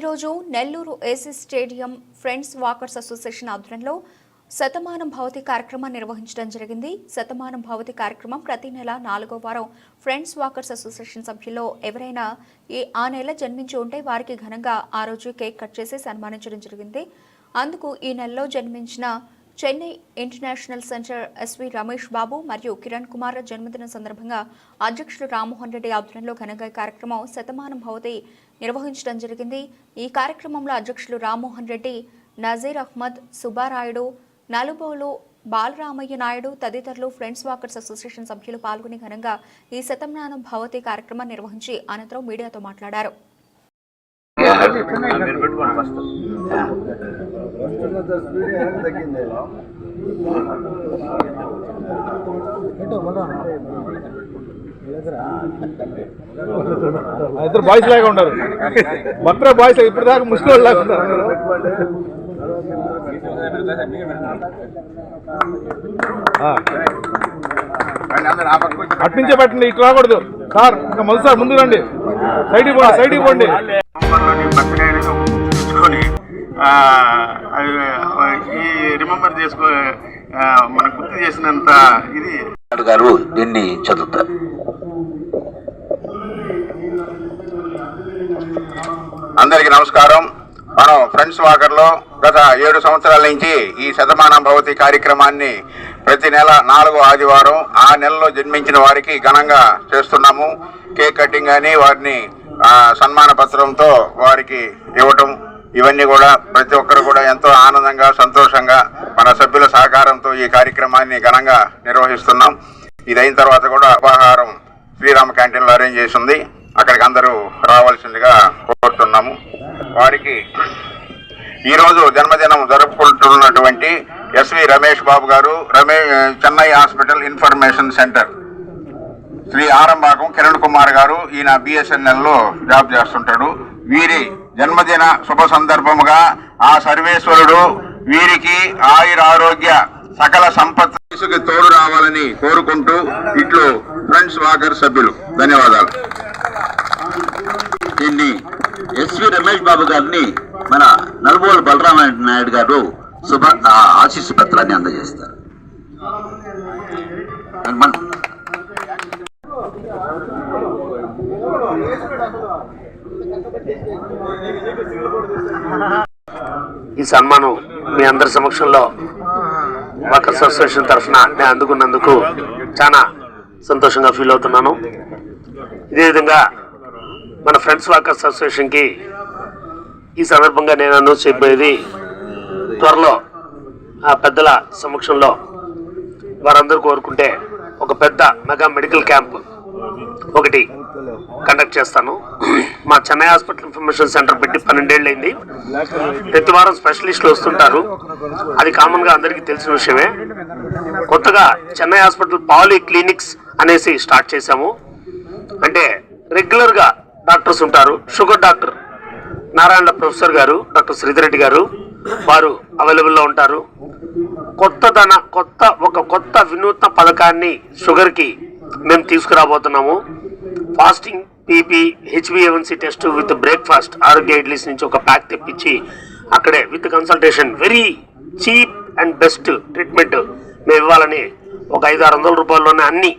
ఈరోజు Nellore AC stadium friends walkers association ఆధ్వర్యంలో శతమానం భవతి కార్యక్రమం నిర్వహించడం జరిగింది. శతమానం భవతి కార్యక్రమం ప్రతి నెల నాలుగో వారం ఫ్రెండ్స్ వాకర్స్ అసోసియేషన్ సభ్యుల్లో ఎవరైనా ఈ ఆ నెల జన్మించి ఉంటే వారికి ఘనంగా ఆ రోజు కేక్ కట్ చేసి సన్మానించడం జరిగింది. అందుకు ఈ నెలలో జన్మించిన Chennai international centre S V Ramesh Babu మరియు కిరణ్ కుమార్ జన్మదిన సందర్భంగా అధ్యక్షులు రామ్మోహన్ రెడ్డి ఆధ్వర్యంలో ఘనంగా ఈ కార్యక్రమం శతమానం భవతి నిర్వహించడం జరిగింది. ఈ కార్యక్రమంలో అధ్యక్షులు రామ్మోహన్ రెడ్డి నజీర్ అహ్మద్ సుబ్బారాయుడు నలుబోలు బాలరామయ్య నాయుడు తదితరులు ఫ్రెండ్స్ వాకర్స్ అసోసియేషన్ సభ్యులు పాల్గొని ఘనంగా ఈ శతమానం భవతి కార్యక్రమం నిర్వహించి అనంతరం మీడియాతో మాట్లాడారు. ఇద్దరు బాయ్స్ లాగా ఉన్నారు. భద్ర బాయ్స్ ఇప్పుడు దాకా ముస్లిం లాగా ఉన్నారు. అట్నుంచే పెట్టండి ఇట్లా రాకూడదు. సార్ ఇంకా మొదటి సార్ ముందు రండి. సైడ్కి పోండి సైడ్కి పోండి. రిమెంబర్లోని బర్త్డే తెచ్చుకొని అది, ఈ రిమెంబర్ చేసుకో మనకు గుర్తు చేసినంత ఇది. గారు దీన్ని చదువుతారు. అందరికీ నమస్కారం. మనం ఫ్రెండ్స్ వాకర్లో గత ఏడు సంవత్సరాల నుంచి ఈ శతమానం భవతి కార్యక్రమాన్ని ప్రతి నెల నాలుగో ఆదివారం ఆ నెలలో జన్మించిన వారికి ఘనంగా చేస్తున్నాము. కేక్ కటింగ్ అని వారిని సన్మాన పత్రంతో వారికి ఇవ్వటం ఇవన్నీ కూడా ప్రతి ఒక్కరు కూడా ఎంతో ఆనందంగా సంతోషంగా మన సభ్యుల సహకారంతో ఈ కార్యక్రమాన్ని ఘనంగా నిర్వహిస్తున్నాం. ఇదైన తర్వాత కూడా ఉపాహారం శ్రీరామ క్యాంటీన్లో అరేంజ్ చేసింది. అక్కడికి అందరూ రావాల్సిందిగా కోరుతున్నాము. వారికి ఈరోజు జన్మదినం జరుపుకుంటున్నటువంటి ఎస్వి రమేష్ బాబు గారు రమే Chennai hospital information centre. Shri ఆరంభాగం Kiran Kumar గారు ఈయన బిఎస్ఎన్ఎల్లో జాబ్ చేస్తుంటాడు. వీరి జన్మదిన శుభ సందర్భముగా ఆ సర్వేశ్వరుడు వీరికి ఆయుర ఆరోగ్య సకల సంపత్ తోడు రావాలని కోరుకుంటూ ఇట్లు ఫ్రెండ్స్ వాకర్ సభ్యులు. ధన్యవాదాలు. దీన్ని ఎస్వి రమేష్ బాబు గారిని మన నలుబోలు బలరామ నాయుడు గారు శుభ ఆశీస్సు పత్రాన్ని అందజేస్తారు. ఈ సన్మానం మీ అందరి సమక్షంలో వాకర్స్ అసోసియేషన్ తరఫున నేను అందుకున్నందుకు చాలా సంతోషంగా ఫీల్ అవుతున్నాను. ఇదే విధంగా మన ఫ్రెండ్స్ వాకర్స్ అసోసియేషన్కి ఈ సందర్భంగా నేను అనౌన్స్ చేయబోయేది త్వరలో ఆ పెద్దల సమక్షంలో వారందరూ కోరుకుంటే ఒక పెద్ద మెగా మెడికల్ క్యాంప్ ఒకటి కండక్ట్ చేస్తాను. మా చెన్నై హాస్పిటల్ ఇన్ఫర్మేషన్ సెంటర్ పెట్టి పన్నెండేళ్ళు అయింది ప్రతి వారం స్పెషలిస్టులు వస్తుంటారు. అది కామన్గా అందరికీ తెలిసిన విషయమే. కొత్తగా చెన్నై హాస్పిటల్ పాలీ క్లినిక్స్ అనేసి స్టార్ట్ చేశాము. అంటే రెగ్యులర్గా డాక్టర్స్ ఉంటారు. షుగర్ డాక్టర్ నారాయణ ప్రొఫెసర్ గారు డాక్టర్ శ్రీధర్ రెడ్డి గారు వారు అవైలబుల్లో ఉంటారు. కొత్త ధన కొత్త ఒక కొత్త వినూత్న పథకాన్ని షుగర్కి మేము తీసుకురాబోతున్నాము. Fasting PP H B A one C test with breakfast Arogya Idlis నుంచి ఒక ప్యాక్ తెప్పించి అక్కడే with consultation very cheap and best treatment మేము ఇవ్వాలని ఒక ఐదు ఆరు వందల రూపాయల్లోనే అన్ని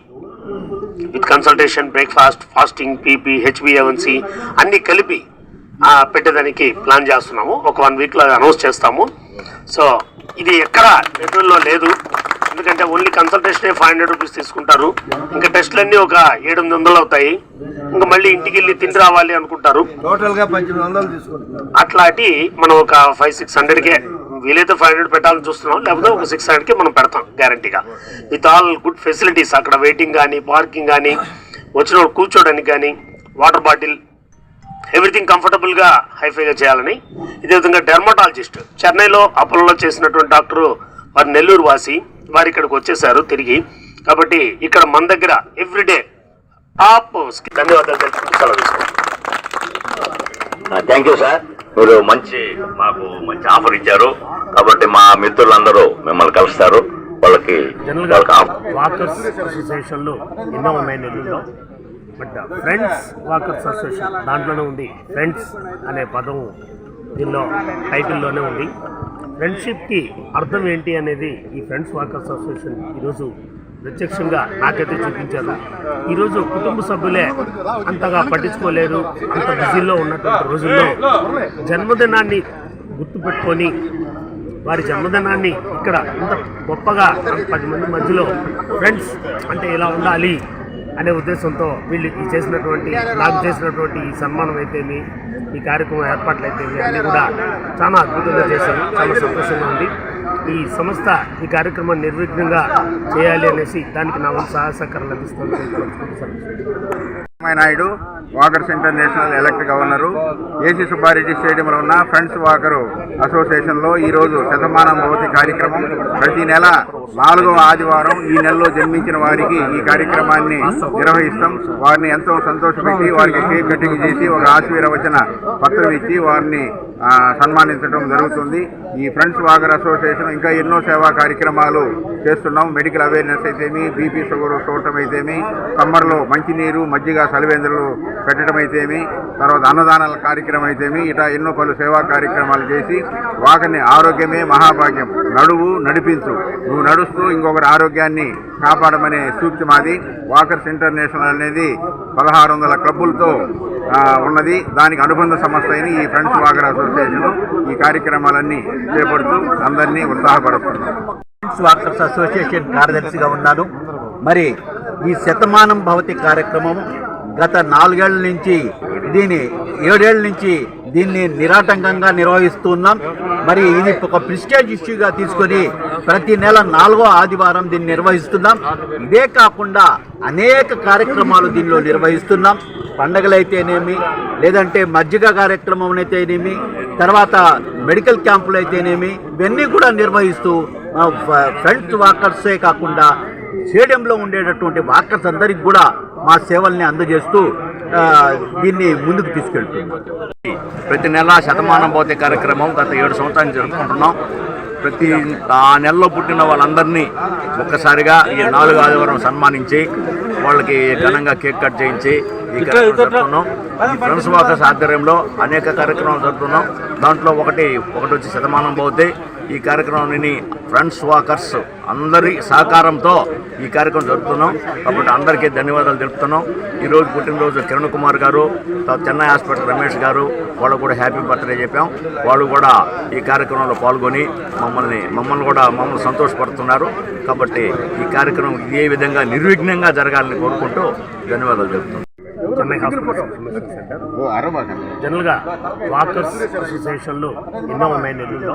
with consultation breakfast fasting PP H B A one C అన్ని కలిపి పెట్టేదానికి ప్లాన్ చేస్తున్నాము. ఒక వన్ వీక్లో అనౌన్స్ చేస్తాము. సో ఇది ఎక్కడ నెల్లూరులో లేదు. ఎందుకంటే only consultation five hundred rupees తీసుకుంటారు. ఇంకా టెస్ట్లన్నీ ఒక ఏడు ఎనిమిది వందలు అవుతాయి. ఇంకా మళ్ళీ ఇంటికి వెళ్ళి తిండి రావాలి అనుకుంటారు. అట్లాంటి మనం ఒక ఫైవ్ సిక్స్ హండ్రెడ్కే వీలైతే ఫైవ్ హండ్రెడ్ పెట్టాలని చూస్తున్నాం. లేకపోతే ఒక సిక్స్ హండ్రెడ్కి మనం పెడతాం గ్యారంటీగా విత్ ఆల్ గుడ్ ఫెసిలిటీస్ అక్కడ వెయిటింగ్ కానీ పార్కింగ్ కానీ వచ్చిన కూర్చోడానికి కానీ వాటర్ బాటిల్ ఎవ్రీథింగ్ కంఫర్టబుల్గా హైఫైగా చేయాలని. ఇదే విధంగా డెర్మటాలజిస్ట్ చెన్నైలో అపోలో చేసినటువంటి డాక్టరు వారు నెల్లూరు వాసి వారు ఇక్కడికి వచ్చేసారు తిరిగి. కాబట్టి ఇక్కడ మన దగ్గర ఎవ్రీడే టాప్ ధన్యవాదాలు సెలవు తీసుకుంటాం థ్యాంక్ యూ సార్. మీరు మంచి మాకు మంచి ఆఫర్ ఇచ్చారు. కాబట్టి మా మిత్రులందరూ మిమ్మల్ని కలుస్తారు. వాళ్ళకి వాకర్స్ అసోసియేషన్లు ఎన్నో ఉన్నాయి నెల్లూరులో. బట్ ఫ్రెండ్స్ వాకర్స్ అసోసియేషన్ దాంట్లోనే ఉంది. ఫ్రెండ్స్ అనే పదం దీనిలో టైటిల్లోనే ఉంది. ఫ్రెండ్షిప్కి అర్థం ఏంటి అనేది ఈ ఫ్రెండ్స్ వాకర్స్ అసోసియేషన్ ఈరోజు ప్రత్యక్షంగా నాకైతే చూపించారు. ఈరోజు కుటుంబ సభ్యులే అంతగా పట్టించుకోలేరు అంత బిజీలో ఉన్నటువంటి రోజుల్లో జన్మదినాన్ని గుర్తుపెట్టుకొని వారి జన్మదినాన్ని ఇక్కడ ఇంత గొప్పగా పది మంది మధ్యలో ఫ్రెండ్స్ అంటే ఇలా ఉండాలి అనే ఉద్దేశంతో వీళ్ళు ఈ చేసినటువంటి నాకు చేసినటువంటి ఈ సన్మానం అయితేమి ఈ కార్యక్రమం ఏర్పాట్లు అయితేమి అన్నీ కూడా చాలా అద్భుతంగా చేశారు. చాలా సంతోషంగా ఉంది. ఈ సంస్థ ఈ కార్యక్రమాన్ని నిర్విఘ్నంగా చేయాలి అనేసి దానికి నా వంతు సహాయ సహకారాలు Naidu walkers international elect governor. AC Subbareddy స్టేడియంలో ఉన్న ఫ్రెండ్స్ వాకరు అసోసియేషన్లో ఈరోజు శతమానం భవతి కార్యక్రమం. ప్రతి నెల నాలుగవ ఆదివారం ఈ నెలలో జన్మించిన వారికి ఈ కార్యక్రమాన్ని నిర్వహిస్తాం. వారిని ఎంతో సంతోషపెట్టి వారికి కేక్ కటింగ్ చేసి ఒక ఆశీర్వచన పత్రం ఇచ్చి వారిని సన్మానించడం జరుగుతుంది. ఈ ఫ్రెండ్స్ వాకర్ అసోసియేషన్ ఇంకా ఎన్నో సేవా కార్యక్రమాలు చేస్తున్నాం. మెడికల్ అవేర్నెస్ అయితేమి బీపీ షుగర్ చూడటం అయితేమి సమ్మర్లో మంచినీరు మజ్జిగ సలివేంద్రులు పెట్టడం అయితేమి తర్వాత అన్నదానాల కార్యక్రమం అయితేమి ఇట ఎన్నో పలు సేవా కార్యక్రమాలు చేసి వాకర్ని ఆరోగ్యమే మహాభాగ్యం. నడువు నడిపించు. నువ్వు నడుస్తూ ఇంకొకరి ఆరోగ్యాన్ని కాపాడమనే సూక్తి మాది. వాకర్స్ ఇంటర్నేషనల్ అనేది పదహారు వందల క్లబ్బులతో ఉన్నది. దానికి అనుబంధ సంస్థ అయిన ఈ ఫ్రెండ్స్ వాకర్ అసోసియేషన్ ఈ కార్యక్రమాలన్నీ చేపడుతూ అందరినీ ఉత్సాహపరుస్తున్నాం. ఫ్రెండ్స్ వాకర్స్ అసోసియేషన్ కార్యదర్శిగా ఉన్నాను. మరి ఈ శతమానం భవతి కార్యక్రమం గత నాలుగేళ్ళ నుంచి దీని ఏడేళ్ళ నుంచి దీన్ని నిరాటంకంగా నిర్వహిస్తున్నాం. మరి ఇది ఒక ప్రిస్టేజ్ ఇష్యూగా తీసుకొని ప్రతి నెల నాలుగో ఆదివారం దీన్ని నిర్వహిస్తున్నాం. ఇదే కాకుండా అనేక కార్యక్రమాలు దీనిలో నిర్వహిస్తున్నాం. పండగలైతేనేమి లేదంటే మజ్జిగ కార్యక్రమం అయితేనేమి తర్వాత మెడికల్ క్యాంపులు అయితేనేమి ఇవన్నీ కూడా నిర్వహిస్తూ ఫ్రంట్ వాకర్సే కాకుండా స్టేడియంలో ఉండేటటువంటి వాకర్స్ అందరికి కూడా మా సేవల్ని అందజేస్తూ దీన్ని ముందుకు తీసుకెళ్తున్నాం. ప్రతి నెల శతమానం భౌతిక కార్యక్రమం గత ఏడు సంవత్సరాలు జరుపుకుంటున్నాం. ప్రతి ఆ నెలలో పుట్టిన వాళ్ళందరినీ ఒక్కసారిగా ఈ నాలుగు ఆదివారం సన్మానించి వాళ్ళకి ఘనంగా కేక్ కట్ చేయించి ఈ కార్యక్రమం జరుపుతున్నాం. ఈ ఫ్రెండ్స్ వాకర్స్ ఆధ్వర్యంలో అనేక కార్యక్రమాలు జరుపుతున్నాం. దాంట్లో ఒకటి ఒకటి వచ్చి శతమానం భౌతి ఈ కార్యక్రమాన్ని ఫ్రెండ్స్ వాకర్స్ అందరి సహకారంతో ఈ కార్యక్రమం జరుపుతున్నాం. కాబట్టి అందరికీ ధన్యవాదాలు తెలుపుతున్నాం. ఈరోజు పుట్టినరోజు కిరణ్ కుమార్ గారు చెన్నై హాస్పిటల్ రమేష్ గారు వాళ్ళు కూడా హ్యాపీ బర్త్డే చెప్పాం. వాళ్ళు కూడా ఈ కార్యక్రమంలో పాల్గొని మమ్మల్ని మమ్మల్ని కూడా మమ్మల్ని సంతోషపడుతున్నారు కాబట్టి ఈ కార్యక్రమం ఏ విధంగా నిర్విఘ్నంగా జరగాలని కోరుకుంటూ ధన్యవాదాలు చెప్తున్నాం చెన్నై హాస్పిటల్ ఇన్ఫర్మేషన్ సెంటర్. జనరల్గా వాకర్స్ అసోసియేషన్లు ఎన్నో ఉన్నాయి నెల్లూరులో.